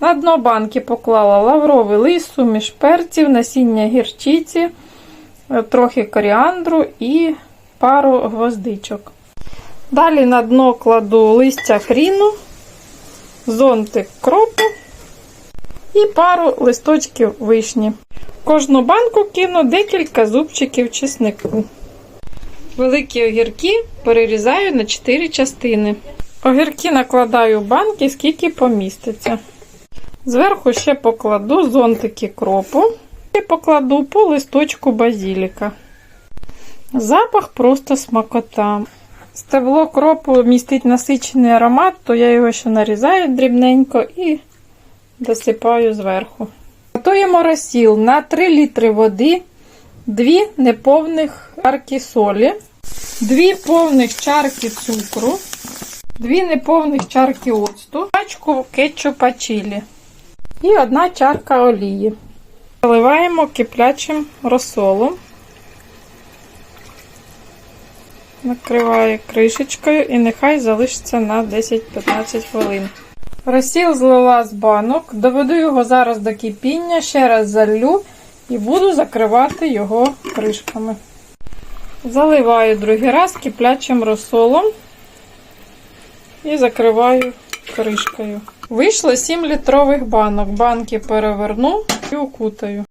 На дно банки поклала лавровий лист, суміш перців, насіння гірчиці, е, трохи коріандру і пару гвоздичок. Далі на дно кладу листя хріну, зонтик кропу і пару листочків вишні. В кожну банку кину декілька зубчиків чеснику. Великі огірки перерізаю на 4 частини. Огірки накладаю в банки, скільки поміститься. Зверху ще покладу зонтики кропу і покладу по листочку базіліка. Запах просто смакота. Стебло кропу містить насичений аромат, то я його ще нарізаю дрібненько і досипаю зверху. Готуємо розсіл на 3 літри води, 2 неповних чарки солі, 2 повних чарки цукру, 2 неповних чарки оцту, пачку кетчупа чилі і 1 чарка олії. Заливаємо киплячим розсолом. Накриваю кришечкою і нехай залишиться на 10-15 хвилин. Розсіл злила з банок, доведу його зараз до кипіння, ще раз залью і буду закривати його кришками. Заливаю другий раз киплячим розсолом і закриваю кришкою. Вийшло 7 літрових банок. Банки переверну і укутаю.